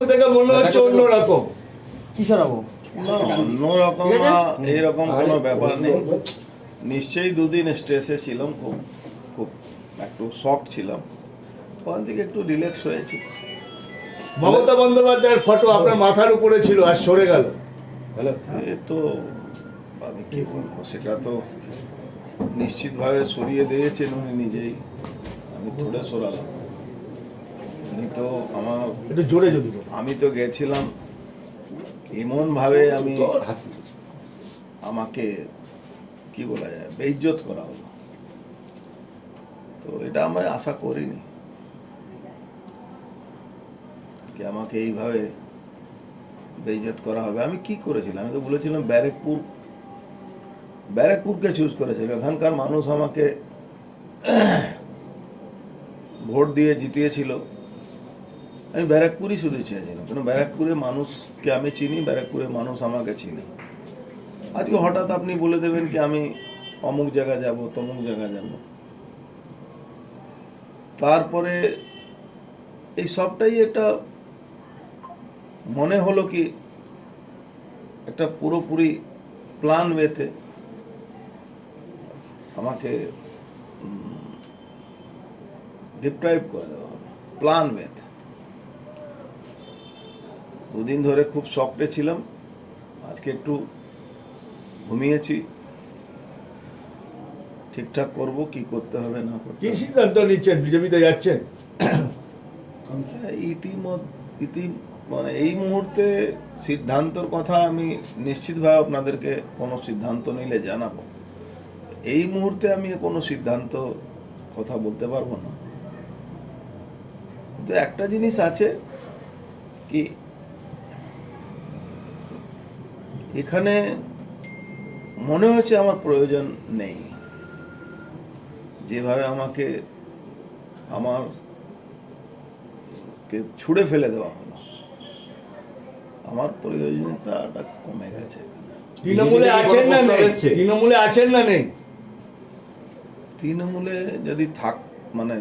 থেকে মনে হচ্ছে অন্যরকম। কি সরাবো না অন্যরকম ঠিক বা এইরকম কোনো ব্যাপার নেই। নিশ্চয়ই দুদিন স্ট্রেসে ছিলাম খুব খুব একটু শখ ছিলাম। ওখান থেকে একটু রিল্যাক্স হয়েছি। মমতা বন্দ্যোপাধ্যায়ের ফটো আপনার মাথার উপরে ছিল আর সরে গেল। সে তো আমি কি বলব সেটা তো নিশ্চিতভাবে সরিয়ে দিয়েছেন উনি নিজেই। আমি থোড়ে সরালাম। উনি তো আমার একটু জোরে যদি। আমি তো গেছিলাম এমনভাবে আমি আমাকে কি বলা যায় বেইজ্জত করা হলো। তো এটা আমি আশা করিনি। কি আমাকে এইভাবে বেইজ্জত করা হবে। আমি কি করেছিলাম? আমি তো বলেছিলাম ব্যারেকপুর ব্যারেকপুরকে চুজ করেছিল। এখানকার মানুষ আমাকে ভোট দিয়ে জিতিয়েছিল। আমি ব্যারাকপুরই শুধু চেয়েছিলাম কেন ব্যারাকপুরের মানুষকে আমি চিনি, ব্যারাকপুরের মানুষ আমাকে চিনি। আজকে হঠাৎ আপনি বলে দেবেন কি আমি অমুক জায়গা যাব, তমুক জায়গা যাব। তারপরে এই সবটাই একটা মনে হলো কি একটা পুরোপুরি প্ল্যান ওয়েতে আমাকে ডিপ্রাইভ করে দেওয়া হলো প্ল্যান ওয়েতে দুদিন ধরে খুব শকটে ছিলাম। আজকে একটু ঘুমিয়েছি। ঠিকঠাক করব কি করতে হবে না করতে কি সিদ্ধান্ত নিচ্ছেন? বিজেপিতে যাচ্ছেন? ইতিমধ্যে ইতি মানে এই মুহূর্তে সিদ্ধান্তর কথা আমি নিশ্চিতভাবে আপনাদেরকে কোনো সিদ্ধান্ত নিলে জানাব। এই মুহূর্তে আমি কোনো সিদ্ধান্ত কথা বলতে পারব না। কিন্তু একটা জিনিস আছে কি এখানে মনে হচ্ছে আমার প্রয়োজন নেই। যেভাবে আমাকে আমার কে ছুঁড়ে ফেলে দেওয়া হলো আমার প্রয়োজনীয়তাটা কমে গেছে এখানে। তৃণমূলে আছেন না তৃণমূলে আছেন না নেই? তৃণমূলে যদি থাক মানে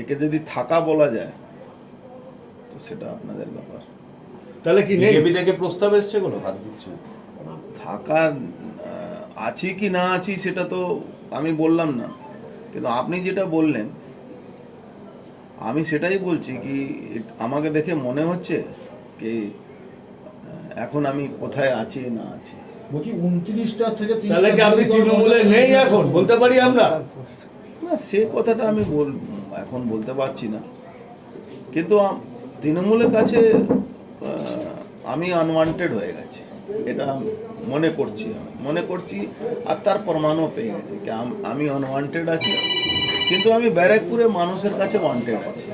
একে যদি থাকা বলা যায় তো সেটা আপনাদের ব্যাপার। তাহলে কি নেই? বিজেপি থেকে প্রস্তাব এসছে কোনো? হাত দিচ্ছ থাকা আছি কি না আছি সেটা তো আমি বললাম না। কিন্তু আপনি যেটা বললেন আমি সেটাই বলছি কি আমাকে দেখে মনে হচ্ছে কি এখন আমি কোথায় আছি না আছি। বলছি উনত্রিশটা থেকে তাহলে কি আপনি তৃণমূলে নেই এখন? বলতে পারি আমরা? না সে কথাটা আমি বল এখন বলতে পারছি না। কিন্তু তৃণমূলের কাছে আহ, আমি আনওয়ান্টেড হয়ে গেছি। এটা মনে করছি মনে করছি আর তার প্রমাণও পেয়ে গেছি কি আমি আনওয়ান্টেড আছি কিন্তু আমি ব্যারাকপুরের মানুষের কাছে ওয়ান্টেড আছি।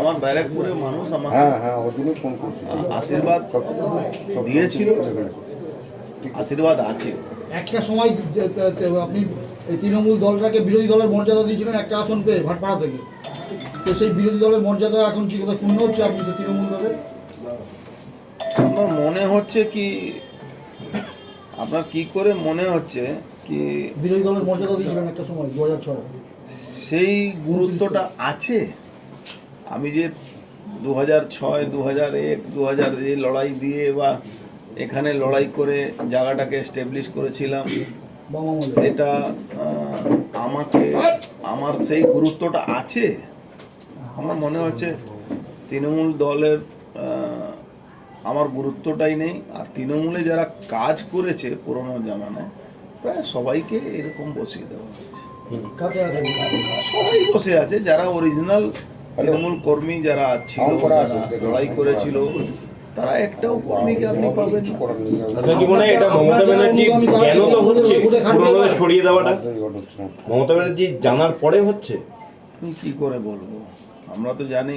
আমার ব্যারাকপুরের মানুষ আমাকে হ্যাঁ হ্যাঁ আশীর্বাদ দিয়েছিল। আশীর্বাদ আছে। একটা সময় আপনি এই তৃণমূল দলটাকে বিরোধী দলের মর্যাদা দিয়েছিলেন একটা আসন পেয়ে ভাটপাড়া থেকে। তো সেই বিরোধী দলের মর্যাদা এখন কি কথা পূর্ণ হচ্ছে আপনি তৃণমূল দলের? আপনার মনে হচ্ছে কি আপনার কি করে মনে হচ্ছে কি বিরোধী দলের মর্যাদা দিয়েছিলেন একটা সময় দু হাজার ছয়। সেই গুরুত্বটা আছে? আমি যে দু হাজার ছয় দু হাজার এক দু হাজার লড়াই দিয়ে বা এখানে লড়াই করে জায়গাটাকে এস্টাবলিশ করেছিলাম সেটা আমাকে আমার সেই গুরুত্বটা আছে? আমার মনে হচ্ছে তৃণমূল দলের আমার গুরুত্বটাই নেই। আর তৃণমূলে যারা কাজ করেছে পুরোনো জামানায় প্রায় সবাইকে এরকম বসিয়ে দেওয়া হয়েছে। সবাই বসে আছে যারা অরিজিনাল তৃণমূল কর্মী যারা ছিল আছে, লড়াই করেছিল তারা একটাও কর্মীকে আপনি পাবেন আপনার কি মনে হয় এটা মমতা ব্যানার্জি কেন তো হচ্ছে? পুরোনো সরিয়ে দেওয়াটা। মমতা ব্যানার্জি জানার পরে হচ্ছে? আমি কি করে বলব? আমরা তো জানি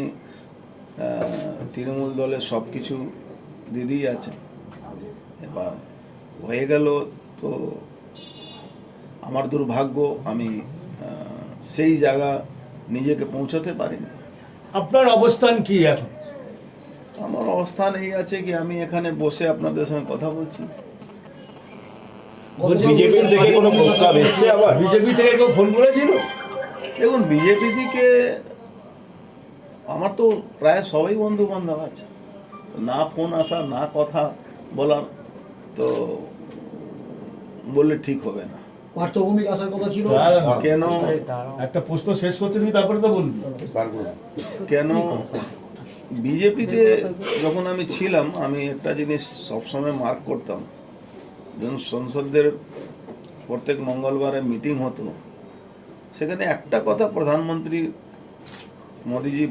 তৃণমূল দলের সব কিছু দিদিই আছে এবার হয়ে গেল তো আমার দুর্ভাগ্য আমি সেই জায়গা নিজেকে পৌঁছাতে পারিনি। আপনার অবস্থান কি এখন? আমার অবস্থান এই আছে কি আমি এখানে বসে আপনাদের সঙ্গে কথা বলছি। বিজেপির থেকে কোনো প্রস্তাব এসছে আবার? বিজেপি থেকে কেউ ফোন করেছিল? দেখুন বিজেপি থেকে আমার তো প্রায় সবাই বন্ধু বান্ধব আছে। না ফোন আসা না কথা বলার তো বললে ঠিক হবে না। পার্থভূমিক আসার কথা ছিল? কেন? একটা প্রশ্ন শেষ করতে নি তারপরে তো বলবি। কেন? বিজেপিতে যখন আমি ছিলাম আমি একটা জিনিস সবসময় মার্ক করতাম। যখন সংসদদের প্রত্যেক মঙ্গলবারে মিটিং হতো সেখানে একটা কথা প্রধানমন্ত্রী মোদিজি